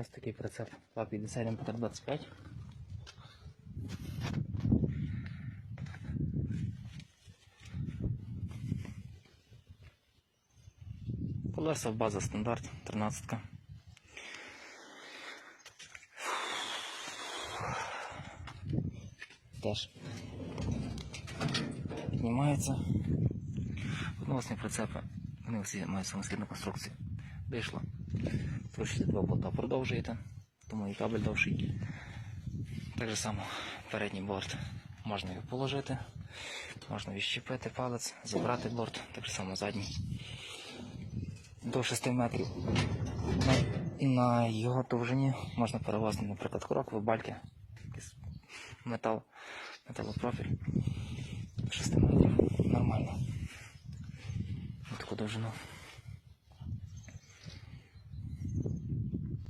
Ось такий прицеп 250 м 25. Колеса база стандарт 13. Теж піднімається. Одноосні прицепи. Вони всі мають самослідну конструкцію. Вийшло. Два болта продовжуєте, тому і кабель довший. Так же само передній борт можна його положити, можна відщепити палець, забрати борт, так же само задній. До 6 метрів. На, його довжині можна перевозити, наприклад, крокви, бальки, метал, металопрофіль. 6 метрів. Нормально. Таку довжину.